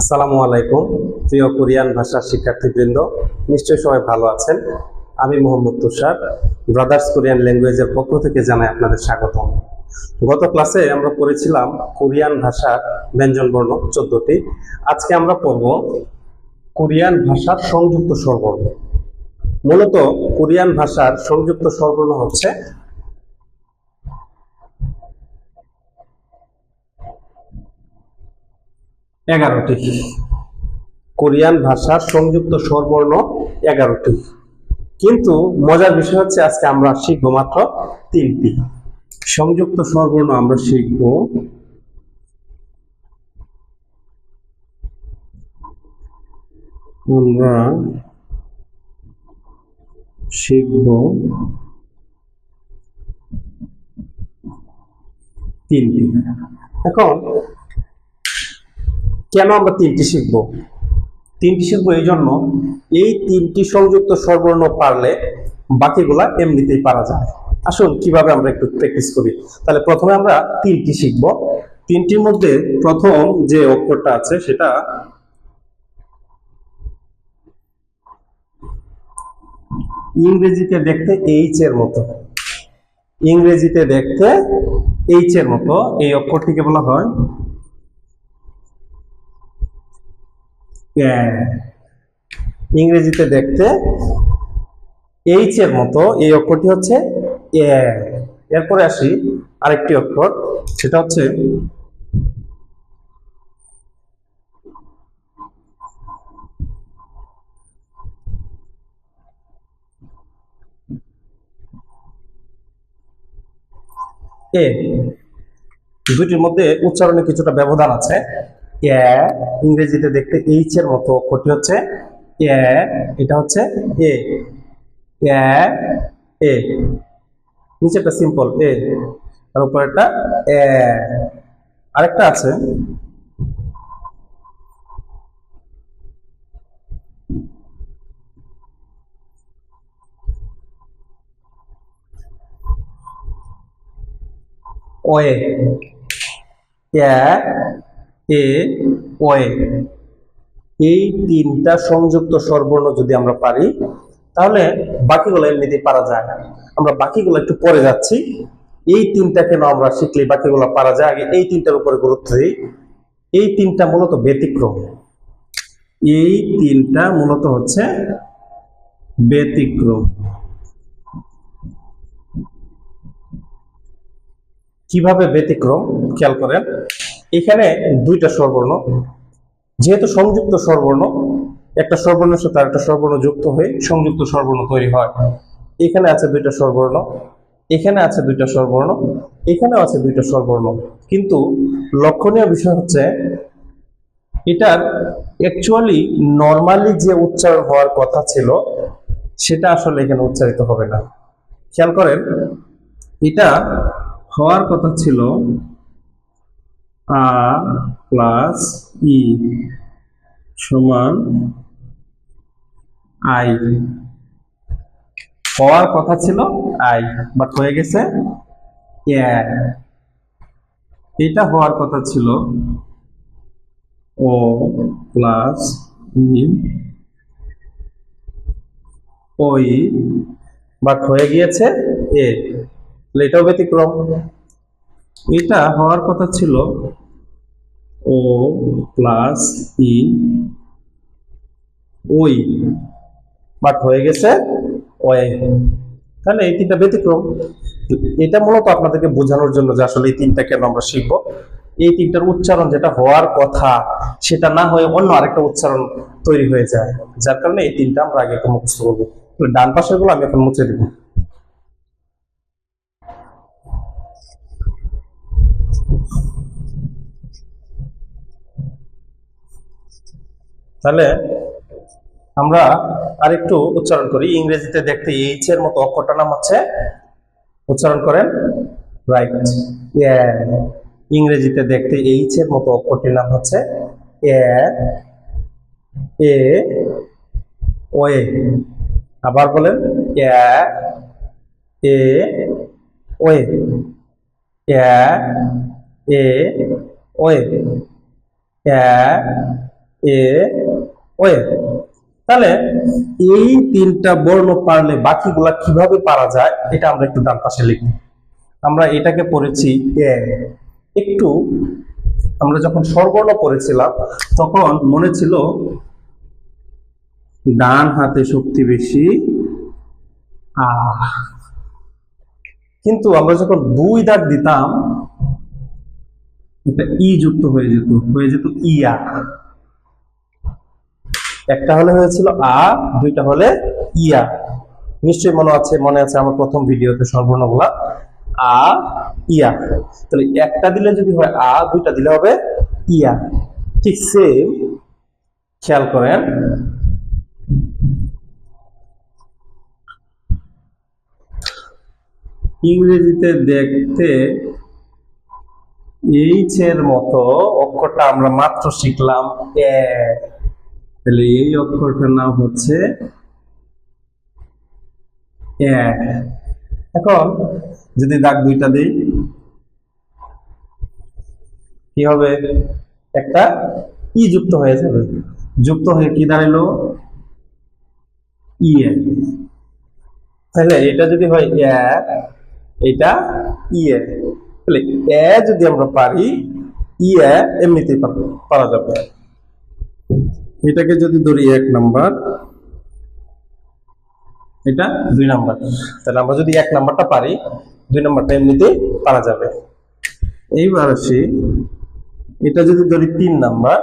আসসালামু আলাইকুম, প্রিয় কোরিয়ান ভাষার শিক্ষার্থীবৃন্দ, নিশ্চয়ই সবাই ভালো আছেন। আমি মোহাম্মদ তুষার ব্রাদার্স কোরিয়ান ল্যাঙ্গুয়েজের পক্ষ থেকে জানাই আপনাদের স্বাগতম। গত ক্লাসে আমরা পড়েছিলাম কোরিয়ান ভাষার ব্যঞ্জনবর্ণ চোদ্দটি। আজকে আমরা পড়ব কোরিয়ান ভাষার সংযুক্ত স্বরবর্ণ। মূলত কোরিয়ান ভাষার সংযুক্ত স্বরবর্ণ হচ্ছে এগারোটি। কোরিয়ান ভাষার সংযুক্ত স্বরবর্ণ এগারোটি। কিন্তু মজার বিষয় হচ্ছে আজকে আমরা শিখব মাত্র তিনটি। সংযুক্ত স্বরবর্ণ আমরা শিখব আমরা শিখব তিনটি। এখন কেন আমরা তিনটি শিখব? তিনটি শিখব এই জন্য এই তিনটি সংযুক্ত স্বরবর্ণ পারলে বাকিগুলা এমনিতেই পারা যায়। আসুন, কীভাবে আমরা একটু প্র্যাকটিস করি? তাহলে প্রথমে আমরা তিনটি শিখব। তিনটির মধ্যে প্রথম যে অক্ষরটা আছে সেটা ইংরেজিতে দেখতে এইচ এর মতো। ইংরেজিতে দেখতে এইচ এর মতো। এই অক্ষরটিকে বলা হয় ইংরেজিতে দেখতে এইচ এর মতো। এই অক্ষরটি হচ্ছে এ এরপরে আসি আরেকটি অক্ষর, সেটা হচ্ছে এ। দুটির মধ্যে উচ্চারণে কিছুটা ব্যবধান আছে। এ, ইংরেজিতে দেখতে এইচ এর মতো অক্ষরটি হচ্ছে এটা হচ্ছে এ এ নিচেটা সিম্পল এ। আর উপরেরটা এ। আরেকটা আছে। ওয়ে এ এ ওয়ে এই তিনটা সংযুক্ত স্বরবর্ণ যদি আমরা পারি, তাহলে বাকিগুলো এমনিতেই পারা যায় আমরা বাকিগুলো একটু পরে যাচ্ছি। এই তিনটা কেন আমরা শিখলে, বাকিগুলো পারা যায়? আগে এই তিনটার উপরে গুরুত্ব দিই। এই তিনটা মূলত ব্যতিক্রম। এই তিনটা মূলত হচ্ছে ব্যতিক্রম। কীভাবে ব্যতিক্রম? খেয়াল করেন। এখানে দুইটা স্বরবর্ণ। যেহেতু সংযুক্ত স্বরবর্ণ, একটা স্বরবর্ণের সাথে আরেকটা স্বরবর্ণ যুক্ত হয়ে সংযুক্ত স্বরবর্ণ তৈরি হয়। এখানে আছে দুইটা স্বরবর্ণ, এখানে আছে দুইটা স্বরবর্ণ, এখানেও আছে দুইটা স্বরবর্ণ। কিন্তু লক্ষণীয় বিষয় হচ্ছে, এটার অ্যাকচুয়ালি নর্মালি যে উচ্চারণ হওয়ার কথা ছিল, সেটা আসলে এখানে উচ্চারিত হবে না। খেয়াল করেন, এটা হওয়ার কথা ছিল আ প্লাস ই সমান আই। হওয়ার কথা ছিল আই বাট হয়ে গেছে এটা হওয়ার কথা ছিল ও প্লাস ওই বাট হয়ে গিয়েছে এ। এটাও ব্যতিক্রম। এটা হওয়ার কথা ছিল ও প্লাস ই ওই বাট হয়ে গেছে তাহলে এই তিনটা ব্যতিক্রম। এটা মূলত আপনাদেরকে বোঝানোর জন্য যে আসলে এই তিনটা কেন আমরা শিখব। এই তিনটার উচ্চারণ যেটা হওয়ার কথা, সেটা না হয়ে অন্য আরেকটা উচ্চারণ তৈরি হয়ে যায়। যার কারণে এই তিনটা আমরা আগে মুখস্থ করব। ডান পাশেরগুলো আমি এখন মুছে দিব। তাহলে আমরা আরেকটু উচ্চারণ করি। ইংরেজিতে দেখতে এইচ এর মতো অক্ষরটার নাম হচ্ছে, উচ্চারণ করেন রাইট ইংরেজিতে দেখতে এইচ এর মতো অক্ষরটির নাম হচ্ছে এ এ ওয়ে আবার বলেন a a way a a way. A a, way. তাহলে এই তিনটা বর্ণ পারলে বাকিগুলা কীভাবে পারা যায়, এটা আমরা একটু ডান পাশে লিখব। আমরা এটাকে পড়েছি এ। একটু আমরা যখন স্বরবর্ণ পড়েছিলাম, তখন মনে ছিল ডান হাতে শক্তি বেশি, আহ। কিন্তু আমরা যখন দুই দাগ দিতাম এটা ই যুক্ত হয়ে যেত হয়ে যেত ইয়া। একটা হলে হয়েছিল আ, দুইটা হলে ইয়া। নিশ্চয়ই মনে আছে মনে আছে আমার প্রথম ভিডিওতে সর্বর্ণগুলা আ, ইয়া। তাহলে একটা দিলে যদি হয় আ, দুইটা দিলে হবে ইয়া। ঠিক সেম খেয়াল করেন। ইংরেজিতে দেখতে এইচ এর মতো অক্ষরটা আমরা মাত্র শিখলাম এ তাহলে এই অক্ষরটার নাম হচ্ছে এ এখন যদি দাগ দুইটা দিই, কি হবে? একটা ই যুক্ত হয়ে যাবে। যুক্ত হয়ে কি দাঁড়াইলো ইয়ে তাহলে এটা যদি হয় এ এটা ইয়ে তাহলে এ যদি আমরা পারি ইয়ে এমনিতেই পার- পারা যাবে। এটাকে যদি ধরি এক নাম্বার, এটা দুই নাম্বার। তাহলে আমরা যদি এক নাম্বারটা পারি, দুই নাম্বারটা এমনিতেই পারা যাবে। এইবার আসি, এটা যদি ধরি তিন নাম্বার,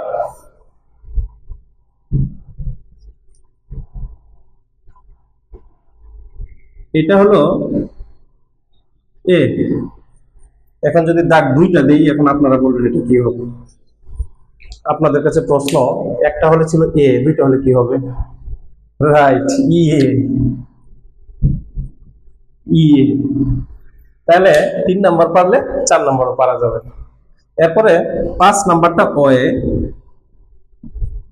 এটা হলো এ। এখন যদি দাগ দুইটা দিই, এখন আপনারা বলবেন এটা কি হবে? আপনাদের কাছে প্রশ্ন, একটা হলে ছিল এ দুইটা হলে কি হবে? রাইট ইয়ে ইয়ে তাহলে তিন নাম্বার পারলে চার নাম্বারও পারা যাবে। এরপরে পাঁচ নাম্বারটা অয়ে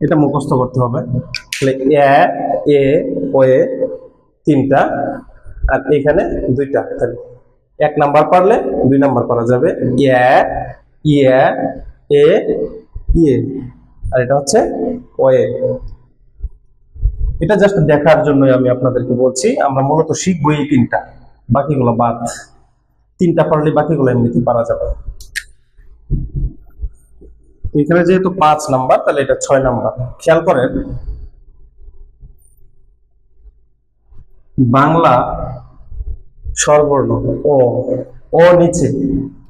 এটা মুখস্থ করতে হবে। তাহলে এ এ ওয়ে তিনটা, আর এখানে দুইটা। তাহলে এক নাম্বার পারলে দুই নাম্বার পারা যাবে। এ ইয়ে। আর এটা হচ্ছে এটা জাস্ট দেখার জন্যই আমি আপনাদেরকে বলছি, আমরা মূলত শিখব এই তিনটা। বাকিগুলো বাদ। তিনটা পারলে বাকিগুলো এমনিতে পারা যাবে। এখানে যেহেতু পাঁচ নাম্বার, তাহলে এটা ছয় নাম্বার। খেয়াল করেন, বাংলা স্বরবর্ণ ও ও নিচে।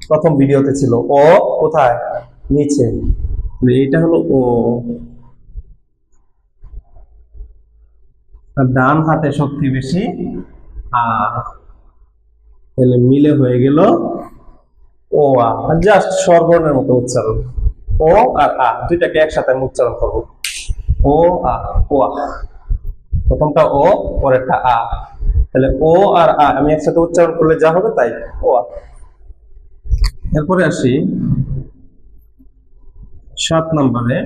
প্রথম ভিডিওতে ছিল, ও কোথায়? নিচে। এটা হলো ও। ডান হাতে শক্তি বেশি আ তাহলে মিলে হয়ে গেল ও আ। জাস্ট স্বরবর্ণের মতো উচ্চারণ। ও আর আ, দুইটাকে একসাথে আমি উচ্চারণ করব। ও আ ও আ। প্রথমটা ও, পরেরটা আ। তাহলে ও আর আ, আমি একসাথে উচ্চারণ করলে যা হবে তাই। ও আ। এরপরে আসি সাত নম্বরে।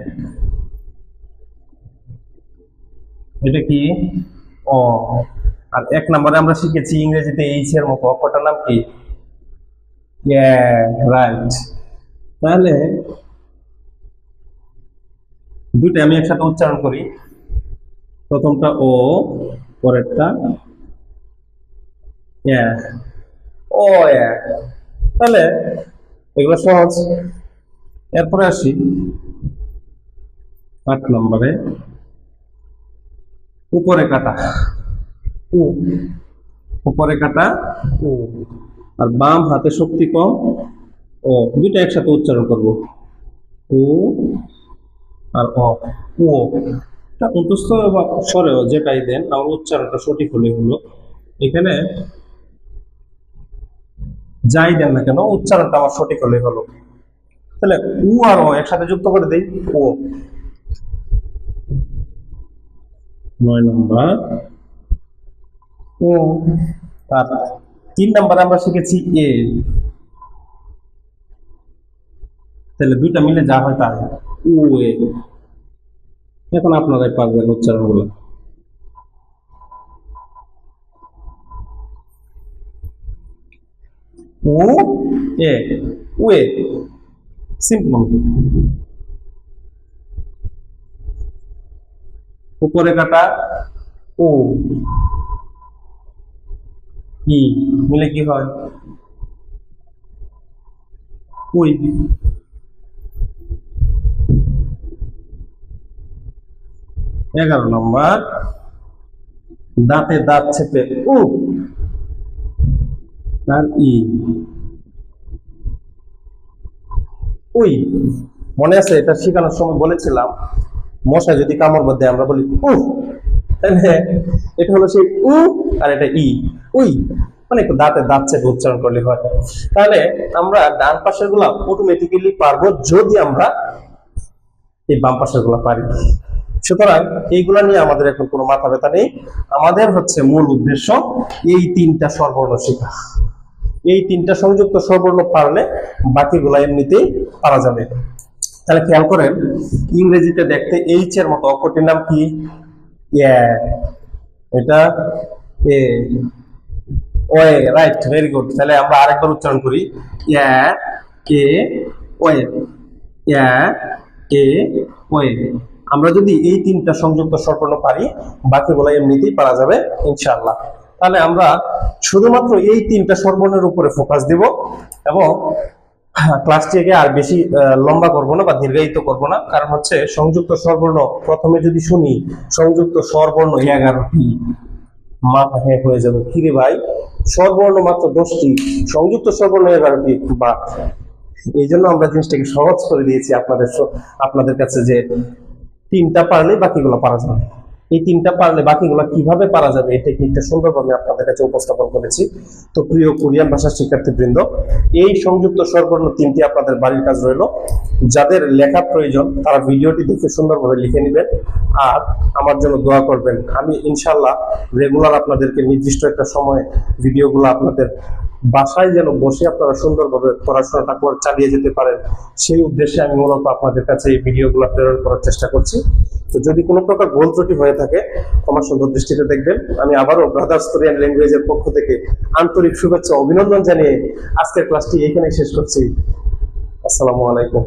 এটা কি? অ। আর এক নম্বরে আমরা শিখেছি ইংরেজিতে এইচ এর মতো। অক্ষরটার নাম কি? রাইট। তাহলে দুইটা আমি একসাথে উচ্চারণ করি। প্রথমটা ও, পরেরটা yeah. ও yeah. তাহলে এগুলো সহজ। এরপরে আসি আট নম্বরে। উপরে কাটা। উ। উপরে কাটা। উ। আর বাম হাতে শক্তি কম। ও দুইটা একসাথে উচ্চারণ করব। উ আর অ। ও এটা অন্তস্থ বা স্বরেও যেটাই দেন আমার উচ্চারণটা সঠিক হলে হলো। এখানে যাই দেন না কেন, উচ্চারণটা আমার সঠিক হলে হলো। তাহলে উ আর ও একসাথে যুক্ত করে দেই, ও। নয় নম্বর। ও আর তিন নম্বরে আমরা শিখেছি এ। তাহলে দুইটা মিলে যা হয় তাই, উ, এ। এখন আপনারাই পারবেন উচ্চারণগুলো। উ এ উয়ে সিম্পল উপরে কাটা ও ই মিলে কি হয়? উই এগারো নম্বর। দাঁতে দাঁত চেপে উ। আর ই। উই, মনে আছে এটা শেখানোর সময় বলেছিলাম, মশা যদি কামড় বাঁধে আমরা বলি উ। এটা হলো সেই উ আর এটা ই। উই মানে একটু দাঁতে দাঁত চেপে উচ্চারণ করলে হয়। তাহলে আমরা ডান পাশেরগুলা অটোমেটিক্যালি পারব যদি আমরা এই বাম পাশেরগুলা পারি। সুতরাং এইগুলা নিয়ে আমাদের এখন কোনো মাথা ব্যথা নেই। আমাদের হচ্ছে মূল উদ্দেশ্য এই তিনটা স্বরবর্ণ শেখা। এই তিনটা সংযুক্ত স্বরবর্ণ পারলে বাকিগুলা এমনিতেই পারা যাবে। তাহলে খেয়াল করেন, ইংরেজিতে দেখতে এইচ এর মতো অক্ষরটির নাম কি? এটা a, way, right, very good. তাহলে আমরা আরেকবার উচ্চারণ করি। ইয়া, কে, ওয়ে, ইয়া, কে, ওয়ে। আমরা যদি এই তিনটা সংযুক্ত স্বরবর্ণ পারি, বাকিগুলো এমনিতেই পারা যাবে, ইনশাআল্লাহ। তাহলে আমরা শুধুমাত্র এই তিনটা স্বরবর্ণের উপরে ফোকাস দিব এবং ক্লাসটিকে আর বেশি লম্বা করব না বা দীর্ঘায়িত করব না। কারণ হচ্ছে সংযুক্ত স্বরবর্ণ প্রথমে যদি শুনি, সংযুক্ত স্বরবর্ণ এগারোটি মাথা হ্যাঁ হয়ে যাবে। কিরে ভাই? স্বরবর্ণ মাত্র দশটি, সংযুক্ত স্বরবর্ণ এগারোটি বা এই জন্য আমরা জিনিসটাকে সহজ করে দিয়েছি আপনাদের আপনাদের কাছে যে তিনটা পারলে বাকিগুলো পারা যাবে। এই তিনটা পারলে বাকিগুলো কীভাবে পারা যাবে? এই টেকনিকটা সুন্দরভাবে আপনাদের কাছে উপস্থাপন করেছি। তো প্রিয় কোরিয়ান ভাষার শিক্ষার্থীবৃন্দ, এই সংযুক্ত সর্বর্ণ তিনটি আপনাদের বাড়ির কাজ রইল। যাদের লেখা প্রয়োজন, তারা ভিডিওটি দেখে সুন্দরভাবে লিখে নেবেন আর আমার জন্য দোয়া করবেন। আমি ইনশাল্লাহ রেগুলার আপনাদেরকে নির্দিষ্ট একটা সময়ে ভিডিওগুলো আপনাদের বাসায় যেন বসে আপনারা সুন্দরভাবে পড়াশোনাটা করে, চালিয়ে যেতে পারেন, সেই উদ্দেশ্যে আমি মূলত আপনাদের কাছে এই ভিডিওগুলো প্রেরণ করার চেষ্টা করছি। তো যদি কোনো প্রকার ভুল ত্রুটি হয়ে থাকে আমার সুন্দর দৃষ্টিতে দেখবেন। আমি আবারও ব্রাদার্স কোরিয়ান ল্যাঙ্গুয়েজের পক্ষ থেকে আন্তরিক শুভেচ্ছা অভিনন্দন জানিয়ে আজকের ক্লাসটি এখানেই শেষ করছি। আসসালামু আলাইকুম।